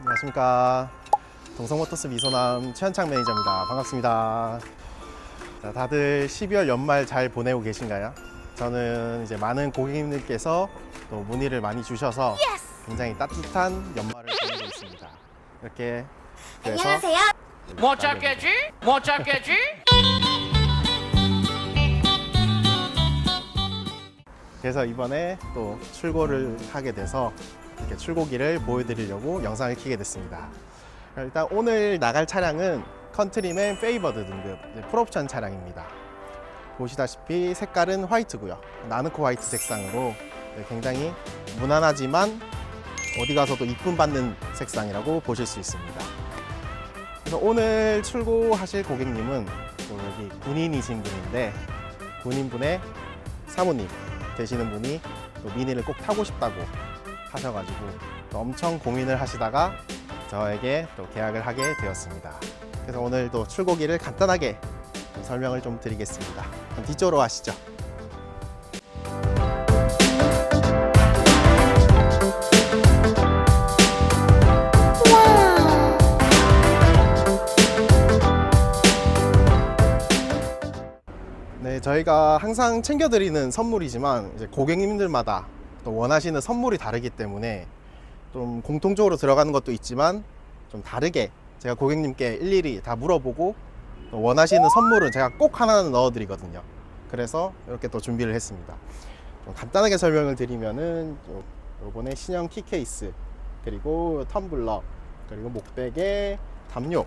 안녕하십니까. 동성모터스 미소남 최현창 매니저입니다. 반갑습니다. 자, 다들 12월 연말 잘 보내고 계신가요? 저는 이제 많은 고객님들께서 또 문의를 많이 주셔서 굉장히 따뜻한 연말을 보내고 있습니다. 이렇게 그래서 안녕하세요. 못 잡겠지? 못 잡겠지? 그래서 이번에 또 출고를 하게 돼서 이렇게 출고기를 보여드리려고 영상을 켜게 됐습니다. 일단 오늘 나갈 차량은 컨트리맨 페이버드 등급 풀옵션 차량입니다. 보시다시피 색깔은 화이트고요. 나누코 화이트 색상으로 굉장히 무난하지만 어디 가서도 이쁨 받는 색상이라고 보실 수 있습니다. 그래서 오늘 출고하실 고객님은 또 여기 군인이신 분인데 군인분의 사모님 되시는 분이 또 미니를 꼭 타고 싶다고 하셔가지고 또 엄청 고민을 하시다가 저에게 또 계약을 하게 되었습니다. 그래서 오늘 또 출고기를 간단하게 좀 설명을 좀 드리겠습니다. 그럼 뒤쪽으로 가시죠. 네, 저희가 항상 챙겨드리는 선물이지만 이제 고객님들마다 또 원하시는 선물이 다르기 때문에 좀 공통적으로 들어가는 것도 있지만 좀 다르게 제가 고객님께 일일이 다 물어보고 또 원하시는 선물은 제가 꼭 하나는 넣어드리거든요. 그래서 이렇게 또 준비를 했습니다. 좀 간단하게 설명을 드리면은 요- 요번에 신형 키 케이스 그리고 텀블러 그리고 목베개 담요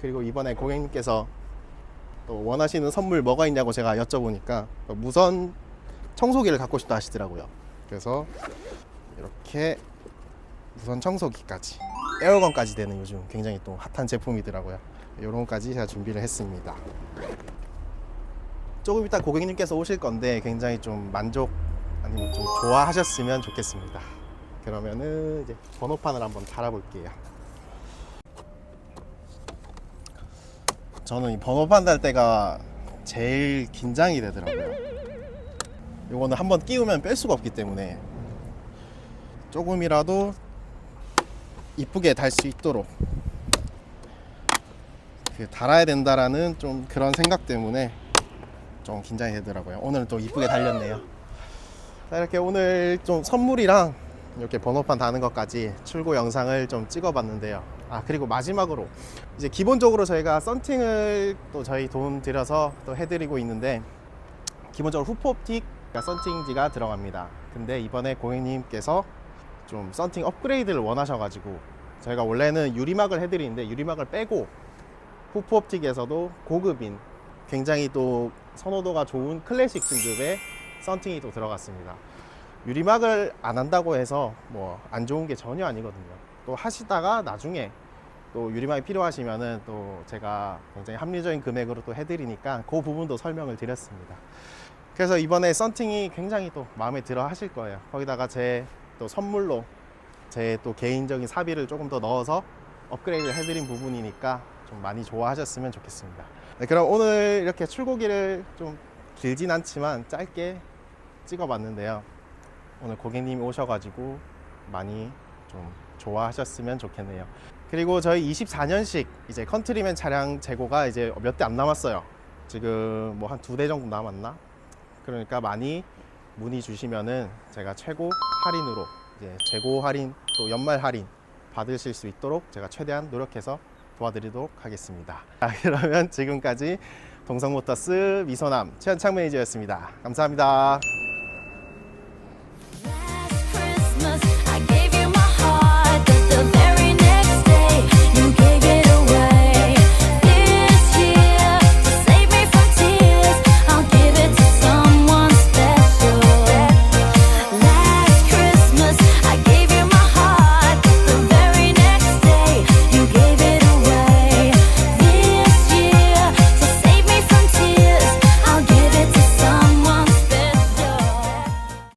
그리고 이번에 고객님께서 또 원하시는 선물 뭐가 있냐고 제가 여쭤보니까 또 무선 청소기를 갖고 싶다 하시더라고요. 그래서 이렇게 무선 청소기까지 에어건까지 되는 요즘 굉장히 또 핫한 제품이더라고요. 이런 것까지 제가 준비를 했습니다. 조금 이따 고객님께서 오실 건데 굉장히 좀 만족 아니면 좀 좋아하셨으면 좋겠습니다. 그러면은 이제 번호판을 한번 달아볼게요. 저는 이 번호판 달 때가 제일 긴장이 되더라고요. 이거는 한번 끼우면 뺄 수가 없기 때문에 조금이라도 이쁘게 달 수 있도록 그 달아야 된다라는 좀 그런 생각 때문에 좀 긴장이 되더라고요. 오늘은 또 이쁘게 달렸네요. 자, 이렇게 오늘 좀 선물이랑 이렇게 번호판 다는 것까지 출고 영상을 좀 찍어봤는데요. 아 그리고 마지막으로 이제 기본적으로 저희가 썬팅을 또 저희 돈 들여서 또 해드리고 있는데 기본적으로 후프옵틱 썬팅지가 들어갑니다. 근데 이번에 고객님께서 좀 썬팅 업그레이드를 원하셔가지고 저희가 원래는 유리막을 해드리는데 유리막을 빼고 후프옵틱에서도 고급인 굉장히 또 선호도가 좋은 클래식 등급의 썬팅이 또 들어갔습니다. 유리막을 안 한다고 해서 뭐 안 좋은 게 전혀 아니거든요. 또 하시다가 나중에 또 유리막이 필요하시면은 또 제가 굉장히 합리적인 금액으로 또 해드리니까 그 부분도 설명을 드렸습니다. 그래서 이번에 썬팅이 굉장히 또 마음에 들어 하실 거예요. 거기다가 제 또 선물로 제 또 개인적인 사비를 조금 더 넣어서 업그레이드를 해드린 부분이니까 좀 많이 좋아하셨으면 좋겠습니다. 네, 그럼 오늘 이렇게 출고기를 좀 길진 않지만 짧게 찍어봤는데요. 오늘 고객님이 오셔가지고 많이 좀 좋아하셨으면 좋겠네요. 그리고 저희 24년식 이제 컨트리맨 차량 재고가 이제 몇 대 안 남았어요. 지금 뭐 한 두 대 정도 남았나? 그러니까 많이 문의 주시면은 제가 최고 할인으로 이제 재고 할인 또 연말 할인 받으실 수 있도록 제가 최대한 노력해서 도와드리도록 하겠습니다. 자, 그러면 지금까지 동성모터스 미소남 최현창 매니저였습니다. 감사합니다.